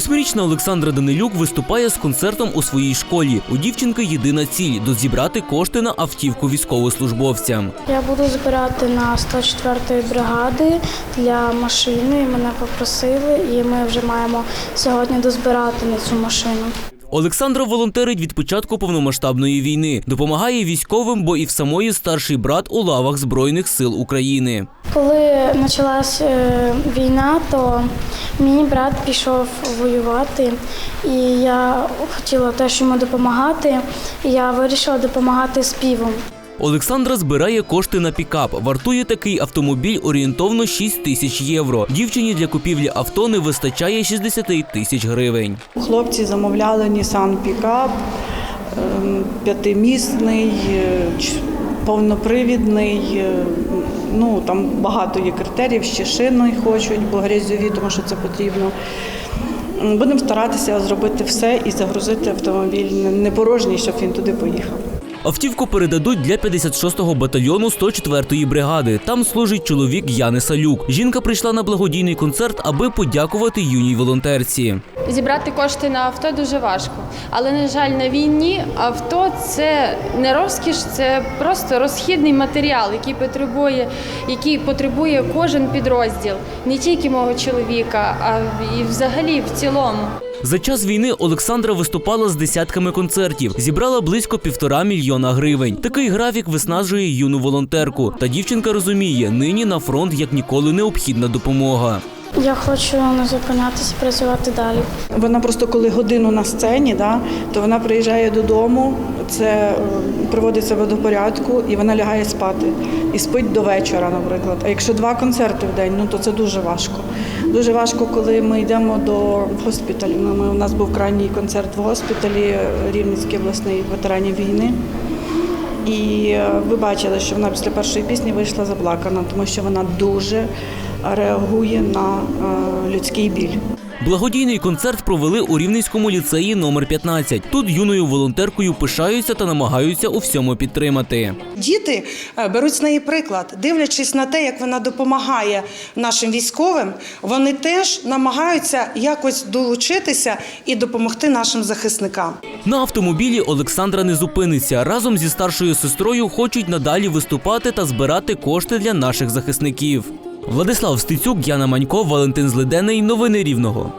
Семирічна Олександра Данилюк виступає з концертом у своїй школі. У дівчинки єдина ціль дозібрати кошти на автівку військовослужбовцям. Я буду збирати на 104 бригади для машини. Мене попросили, і ми вже маємо сьогодні дозбирати на цю машину. Олександра волонтерить від початку повномасштабної війни, допомагає військовим, бо і в самої старший брат у лавах Збройних сил України. Коли почалась е, війна, то мій брат пішов воювати, і я хотіла теж йому допомагати. І я вирішила допомагати співом. Олександра збирає кошти на пікап. Вартує такий автомобіль орієнтовно 6 тисяч євро. Дівчині для купівлі авто не вистачає 60 тисяч гривень. Хлопці замовляли Nissan Pickup, ем, п'ятимісний, е, повнопривідний. е, Ну там багато є критеріїв, ще шини хочуть, бо грязьові, тому що це потрібно. Будемо старатися зробити все і загрузити автомобіль не- порожній, щоб він туди поїхав. Автівку передадуть для 56-го батальйону 104-ї бригади. Там служить чоловік Яни Салюк. Жінка прийшла на благодійний концерт, аби подякувати юній волонтерці. Зібрати кошти на авто дуже важко. Але, на жаль, на війні авто це не розкіш, це просто розхідний матеріал, який потребує, який потребує кожен підрозділ, не тільки мого чоловіка, а і взагалі в цілому. За час війни Олександра виступала з десятками концертів, зібрала близько півтора мільйона гривень. Такий графік виснажує юну волонтерку. Та дівчинка розуміє, нині на фронт як ніколи необхідна допомога. Я хочу не зупинятися, працювати далі. Вона просто коли годину на сцені, да, то вона приїжджає додому, це е, приводить себе до порядку і вона лягає спати. І спить до вечора, наприклад. А якщо два концерти в день, ну то це дуже важко. Дуже важко, коли ми йдемо до госпіталю. Ну, Ми, у нас був крайній концерт в госпіталі е, Рівненський обласний ветеранів війни. І е, ви бачили, що вона після першої пісні вийшла заплакана, тому що вона дуже реагує на е, людський біль. Благодійний концерт провели у Рівненському ліцеї номер 15. Тут юною волонтеркою пишаються та намагаються у всьому підтримати. Діти е, беруть з неї приклад, дивлячись на те, як вона допомагає нашим військовим, вони теж намагаються якось долучитися і допомогти нашим захисникам. На автомобілі Олександра не зупиниться. Разом зі старшою сестрою хочуть надалі виступати та збирати кошти для наших захисників. Владислав Стецюк, Яна Манько, Валентин Злиденний. Новини Рівного.